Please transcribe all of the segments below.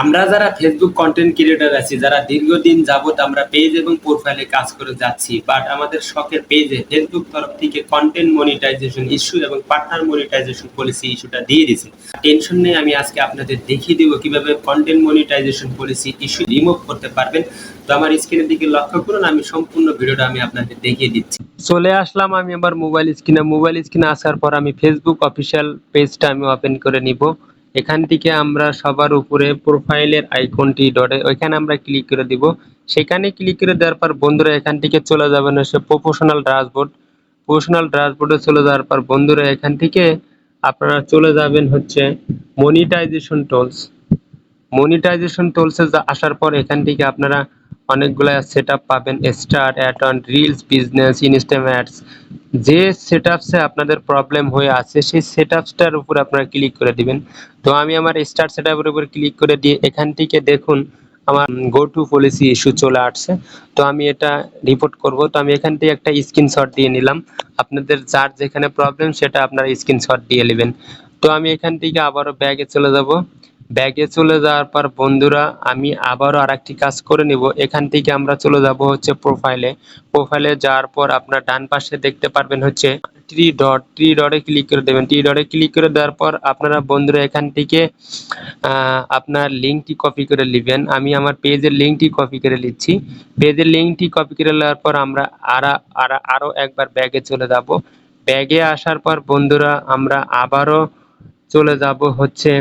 আমরা যারা Facebook content creator আছি, যারা দীর্ঘদিন যাবত আমরা পেজ এবং প্রোফাইলে কাজ করে যাচ্ছি বাট আমাদের শখের পেজে ফেসবুক তরফ থেকে কন্টেন্ট মনিটাইজেশন ইস্যু এবং পার্টনার মনিটাইজেশন পলিসি ইস্যুটা দিয়ে দিছে টেনশন নেই, আমি আজকে আপনাদের দেখিয়ে দিব কীভাবে content monetization policy issue remove করতে পারবেন। তো আমার স্ক্রিনের দিকে লক্ষ্য করুন, আমি সম্পূর্ণ ভিডিওটা আমি আপনাদের দেখিয়ে দিচ্ছি। চলে আসলাম আমি আমার মোবাইল স্ক্রিনে মোবাইল স্ক্রিনে আসার পর আমি ফেসবুক অফিসিয়াল পেজটা আমি ওপেন করে নিব। এখান থেকে আমরা সবার উপরে প্রোফাইলের আইকনটি ডটে ওইখানে আমরা ক্লিক করে দিব। সেখানে ক্লিক করে দেওয়ার পর বন্ধুরা এখান থেকে চলে যাবেন হচ্ছে প্রফেশনাল ড্যাশবোর্ড। প্রফেশনাল ড্যাশবোর্ডে চলে যাওয়ার পর বন্ধুরা এখান থেকে আপনারা চলে যাবেন হচ্ছে মনিটাইজেশন টুলস। মনিটাইজেশন টুলসে আসার পর এখান থেকে আপনারা অনেকগুলা সেট পাবেন। Star add on reels business ইনস্টাম ads যে সেট আপনাদের প্রবলেম হয়ে আছে, সেই সেট আপসটার উপর আপনারা ক্লিক করে দিবেন। তো আমি আমার স্টার সেট আপের উপর ক্লিক করে দিয়ে এখান থেকে দেখুন আমার গো টু পলিসি ইস্যু চলে আসছে। তো আমি এটা রিপোর্ট করব। তো আমি এখান থেকে একটা স্ক্রিনশট দিয়ে নিলাম। আপনাদের যার যেখানে প্রবলেম সেটা আপনারা স্ক্রিনশট দিয়ে নেবেন। তো আমি এখান থেকে আবারও ব্যাগে চলে যাব। ব্যাগে চলে যাওয়ার পর, বন্ধুরা, আমি আবারও আরেকটি কাজ করে নিব। এখান থেকে আমরা চলে যাব হচ্ছে প্রোফাইলে প্রোফাইলে যাওয়ার পর আপনার ডান পাশে দেখতে পারবেন হচ্ছে ট্রি ডট ট্রি ডটে ক্লিক করে দেবেন। থ্রি ডটে ক্লিক করে দেওয়ার পর আপনারা, বন্ধুরা, এখান থেকে আপনার লিঙ্কটি কপি করে নেবেন। আমি আমার পেজের লিঙ্কটি কপি করে নিচ্ছি। পেজের লিঙ্কটি কপি করে নেওয়ার পর আমরা আরা আরা, আরও একবার ব্যাগে চলে যাব। ব্যাগে আসার পর, বন্ধুরা, আমরা আবারও চলে যাব হচ্ছে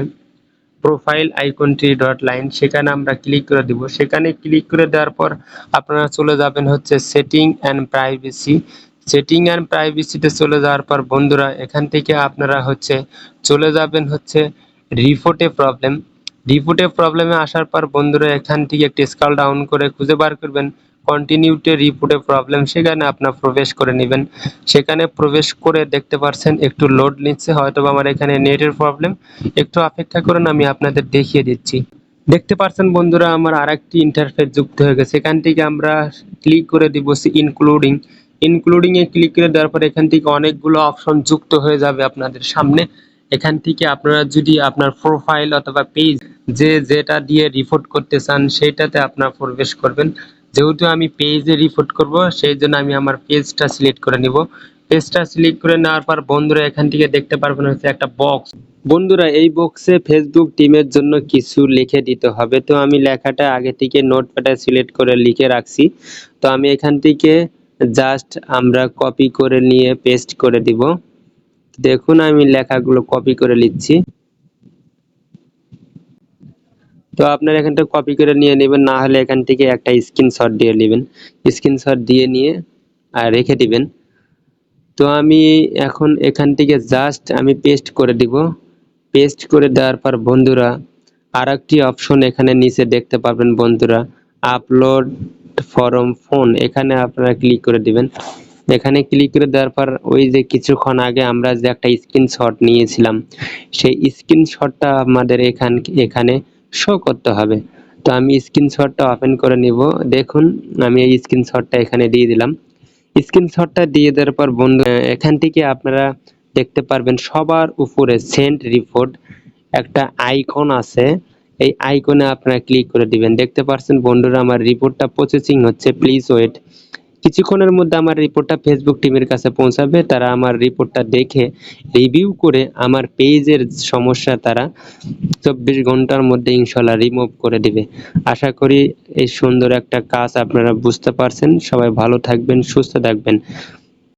প্রোফাইল আইকনটি ডট লাইন সেখানে আমরা ক্লিক করে দিব। সেখানে ক্লিক করে দেওয়ার পর আপনারা চলে যাবেন হচ্ছে setting and privacy setting and প্রাইভেসিতে চলে যাওয়ার পর বন্ধুরা, এখান থেকে আপনারা হচ্ছে চলে যাবেন হচ্ছে রিপোর্টে প্রবলেম রিপোর্টে প্রবলেমে আসার পর বন্ধুরা, এখান থেকে একটি স্কল ডাউন করে খুঁজে বার করবেন। কন্টিনিউটে রিপোর্টে প্রবলেম সেখানে আপনার প্রবেশ করে নেবেন। সেখানে প্রবেশ করে দেখতে পাচ্ছেন একটু লোড নিচ্ছে হয়তো আমার এখানে নেটের প্রবলেম একটু অপেক্ষা করুন, আমি আপনাদের দেখিয়ে দিচ্ছি। দেখতে পাচ্ছেন বন্ধুরা, আমার আরেকটি ইন্টারফেস যুক্ত হয়ে গেছে। এখান থেকে আমরা ক্লিক করে দিব ইনক্লুডিং ইনক্লুডিং এ ক্লিক করে দেওয়ার পর এখান থেকে অনেকগুলো অপশন যুক্ত হয়ে যাবে আপনাদের সামনে। এখান থেকে আপনারা যদি আপনার প্রোফাইল অথবা পেজ যে যেটা দিয়ে রিপোর্ট করতে চান, সেটাতে আপনারা প্রবেশ করবেন। যেহেতু আমি পেজে রিপোর্ট করব সেই জন্য আমি আমার পেজটা সিলেক্ট করে নিব। পেজটা সিলেক্ট করে নেওয়ার পর বন্ধুরা এখান থেকে দেখতে পারবেন হচ্ছে একটা বক্স বন্ধুরা, এই বক্সে ফেসবুক টিমের জন্য কিছু লিখে দিতে হবে। তো আমি লেখাটা আগে থেকে নোটপ্যাডে সিলেক্ট করে লিখে রাখছি। তো আমি এখান থেকে জাস্ট আমরা কপি করে নিয়ে পেস্ট করে দিব। দেখুন আমি লেখাগুলো কপি করে নিচ্ছি। তো আপনার এখানটা কপি করে নিয়ে নেবেন, না হলে এখান থেকে একটা স্ক্রিনশট দিয়ে নেবেন। স্ক্রিনশট দিয়ে নিয়ে আর রেখে দিবেন। তো আমি এখন এখান থেকে জাস্ট আমি পেস্ট করে দিব। পেস্ট করে দেওয়ার পর বন্ধুরা আর একটি অপশন এখানে নিচে দেখতে পাবেন বন্ধুরা আপলোড ফরম ফোন এখানে আপনারা ক্লিক করে দিবেন। এখানে ক্লিক করে দেওয়ার পর ওই যে কিছুক্ষণ আগে আমরা যে একটা স্ক্রিনশট নিয়েছিলাম, সেই স্ক্রিনশটটা আমাদের এখান, এখানে শো করতে হবে। তো আমি স্ক্রিনশটটা ওপেন করে নিব। দেখুন, আমি এই স্ক্রিনশটটা এখানে দিয়ে দিলাম। স্ক্রিনশটটা দিয়ে দেওয়ার পর বন্ধু, এখান থেকে আপনারা দেখতে পারবেন সবার উপরে সেন্ট রিপোর্ট একটা আইকন আছে। এই আইকনে আপনারা ক্লিক করে দিবেন। দেখতে পাচ্ছেন বন্ধুরা, আমার রিপোর্টটা প্রসেসিং হচ্ছে। প্লিজ ওয়েট কিছুক্ষণের মধ্যে আমার রিপোর্টটা ফেসবুক টিমের কাছে পৌঁছাবে। তারা আমার রিপোর্টটা দেখে রিভিউ করে আমার পেজের সমস্যা তারা চব্বিশ ঘণ্টার মধ্যে ইনশাল্লাহ রিমুভ করে দিবে। আশা করি এই সুন্দর একটা কাজ আপনারা বুঝতে পারছেন। সবাই ভালো থাকবেন, সুস্থ থাকবেন।